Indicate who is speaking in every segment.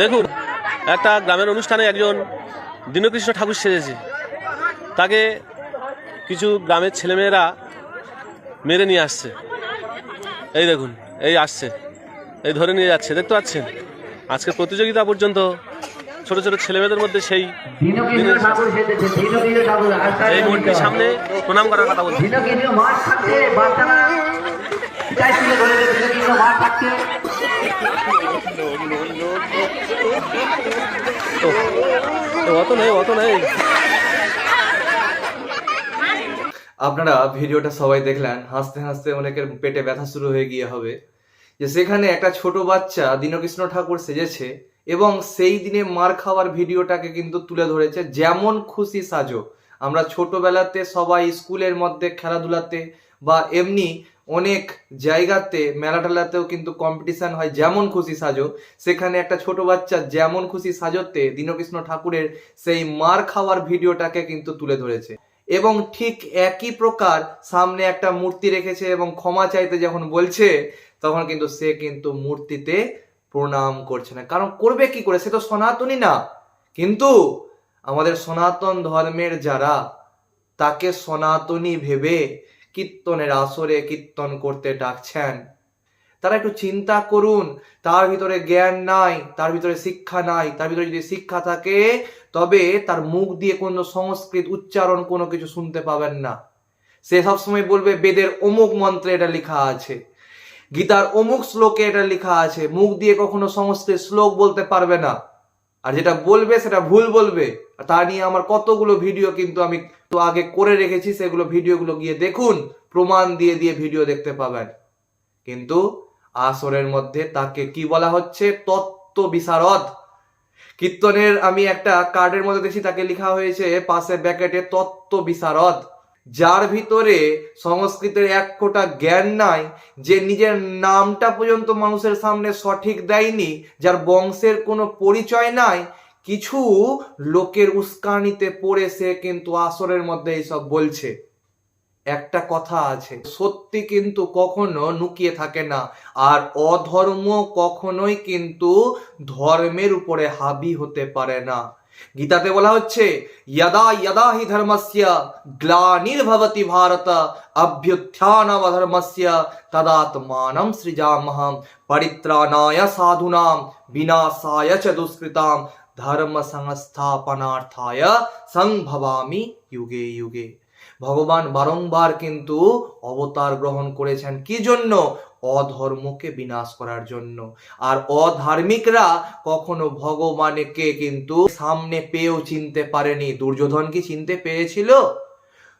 Speaker 1: দেখুন একটা গ্রামের অনুষ্ঠানে একজন দীনকৃষ্ণ ঠাকুর সেজেছে। তাকে কিছু গ্রামের ছেলেমেয়েরা মেরে নিয়ে আসছে। এই দেখুন এই আসছে এই ধরে নিয়ে যাচ্ছে দেখতে পাচ্ছেন? আজকে প্রতিযোগিতা পর্যন্ত ছোট ছোট ছেলেমেয়েদের মধ্যে সেই এই মূর্তির সামনে প্রণাম করার কথা বলছি।
Speaker 2: আপনারা ভিডিওটা সবাই দেখলেন, হাসতে হাসতে অনেকের পেটে ব্যথা শুরু হয়ে গিয়ে হবে। যে সেখানে একটা ছোট বাচ্চা দীনকৃষ্ণ ঠাকুর সেজেছে এবং সেই দিনে মার খাওয়ার ভিডিওটাকে কিন্তু তুলে ধরেছে, যেমন খুশি সাজো। আমরা ছোটবেলাতে সবাই স্কুলের মধ্যে খেলাধুলাতে বা এমনি অনেক জায়গাতে মেলা টেলাতেও কিন্তু কম্পিটিশন হয়। যেমন খুশি সাজো, সেখানে একটা ছোট বাচ্চা যেমন খুশি সাজতে দীনকৃষ্ণ ঠাকুরের সেই মার খাওয়ার ভিডিওটাকে কিন্তু তুলে ধরেছে। এবং ঠিক একই প্রকার সামনে একটা মূর্তি রেখেছে এবং ক্ষমা চাইতে যখন বলছে, তখন কিন্তু সে কিন্তু মূর্তিতে প্রণাম করছে না। কারণ করবে কি করে? সে তো সনাতনী না। কিন্তু আমাদের সনাতন ধর্মের যারা, তাকে সনাতনী ভেবে কীর্তনের আসরে কীর্তন করতে ডাকছেন। তারা একটু চিন্তা করুন, তার ভিতরে জ্ঞান নাই, তার ভিতরে শিক্ষা নাই, তার ভিতরে যদি শিক্ষা থাকে, তবে তার মুখ দিয়ে কোনো সংস্কৃত উচ্চারণ কোনো কিছু শুনতে পাবেন না। সে সবসময় বলবে, বেদের অমুক মন্ত্রে এটা লেখা আছে, গীতার অমুক শ্লোকে এটা লেখা আছে, মুখ দিয়ে কখনো সংস্কৃত শ্লোক বলতে পারবে না। আর যেটা বলবে সেটা ভুল বলবে। তা নিয়ে আমার কতগুলো ভিডিও কিন্তু আমি তো আগে করে রেখেছি, সেগুলো ভিডিওগুলো গিয়ে দেখুন, প্রমাণ দিয়ে দিয়ে ভিডিও দেখতে পাবেন। কিন্তু আসরের মধ্যে তাকে কি বলা হচ্ছে? তত্ত্ব বিশারদ। কীর্তনের আমি একটা কার্ডের মধ্যে দেখছি, তাকে লেখা হয়েছে পাশে ব্যাকেটে তত্ত্ব বিশারদ। যার ভিতরে সংস্কৃতের এক কোটা জ্ঞান নাই, যে নিজের নামটা পর্যন্ত মানুষের সামনে সঠিক দেয়নি, যার বংশের কোনো পরিচয় নাই, কিছু লোকের উস্কানিতে পড়ে সে কিন্তু আসরের মধ্যে এইসব বলছে। একটা কথা আছে, সত্যি কিন্তু কখনো লুকিয়ে থাকে না, আর অধর্ম কখনোই কিন্তু ধর্মের উপরে হাবি হতে পারে না। গীতাতে বলা হচ্ছে, ইয়াদা ইয়াদা হি ধর্মস্য গ্লানির্ভবতি ভারত অভ্যুত্থানম ধর্মস্য তদাত্মানম সৃজামহম পরিত্রাণায় সাধুনাম, বিনাশায় চ দুষ্কৃতাম ধর্ম সংস্থাপনার্থায় সংভবামি যুগে যুগে। ভগবান বারংবার কিন্তু অবতার গ্রহণ করেছেন। কি জন্য? অধর্মকে বিনাশ করার জন্য। আর অধার্মিকরা কখনো ভগবানকে কিন্তু সামনে পেয়েও চিনতে পারেনি। দুর্যোধন কি চিনতে পেরেছিল?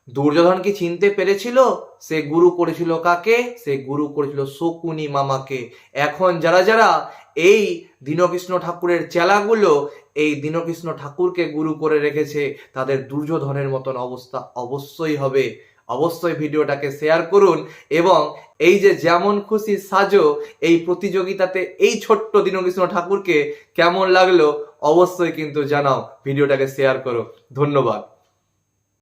Speaker 2: দুর্যোধন কি চিনতে পেরেছিল? সে গুরু করেছিল কাকে? সে গুরু করেছিল শকুনি মামাকে। এখন যারা যারা এই দীনকৃষ্ণ ঠাকুরের চেলাগুলো এই দীনকৃষ্ণ ঠাকুরকে গুরু করে রেখেছে। তাদের দুর্যোধনের মতন অবস্থা অবশ্যই হবে। অবশ্যই ভিডিওটাকে শেয়ার করুন এবং এই যে যেমন খুশি সাজো, এই প্রতিযোগিতাতে এই ছোট্ট দীনকৃষ্ণ ঠাকুরকে কেমন লাগল অবশ্যই কিন্তু জানাও। ভিডিওটাকে শেয়ার করো। ধন্যবাদ।